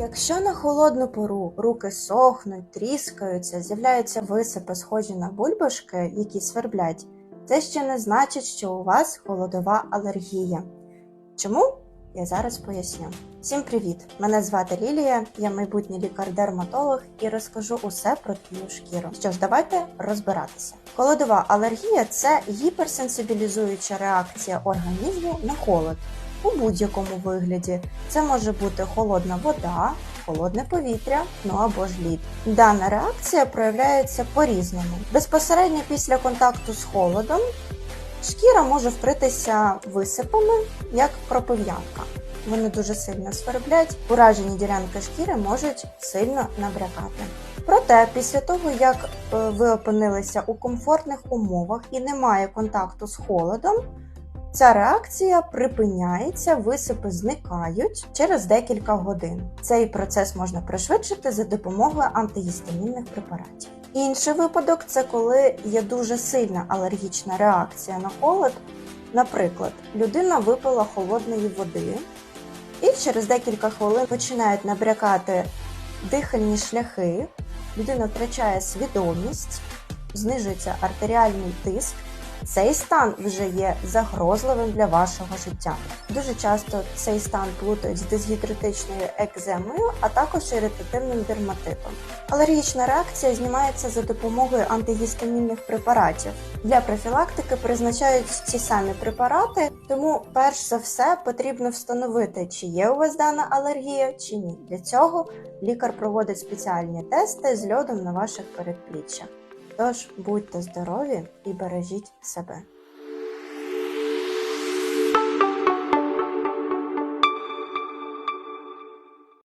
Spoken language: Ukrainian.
Якщо на холодну пору руки сохнуть, тріскаються, з'являються висипи, схожі на бульбашки, які сверблять, це ще не значить, що у вас холодова алергія. Чому? Я зараз поясню. Всім привіт! Мене звати Лілія, я майбутній лікар-дерматолог і розкажу усе про твою шкіру. Що ж, давайте розбиратися. Холодова алергія це гіперсенсибілізуюча реакція організму на холод у будь-якому вигляді. Це може бути холодна вода, холодне повітря, ну або ж лід. Дана реакція проявляється по-різному. Безпосередньо після контакту з холодом шкіра може вкритися висипами, як кропив'янка. Вони дуже сильно сверблять, уражені ділянки шкіри можуть сильно набрякати. Проте, після того, як е, ви опинилися у комфортних умовах і немає контакту з холодом, Ця реакція припиняється, висипи зникають через декілька годин. Цей процес можна пришвидшити за допомогою антигістамінних препаратів. Інший випадок це коли є дуже сильна алергічна реакція на холод. Наприклад, людина випила холодної води, і через декілька хвилин починають набрякати дихальні шляхи, людина втрачає свідомість, знижується артеріальний тиск. Цей стан вже є загрозливим для вашого життя. Дуже часто цей стан плутають з дисгідратичною екземою, а також іритативним дерматитом. Алергічна реакція знімається за допомогою антигістамінних препаратів. Для профілактики призначають ті самі препарати, тому перш за все потрібно встановити, чи є у вас дана алергія, чи ні. Для цього лікар проводить спеціальні тести з льодом на ваших передпліччях. Тож будьте здорові і бережіть себе.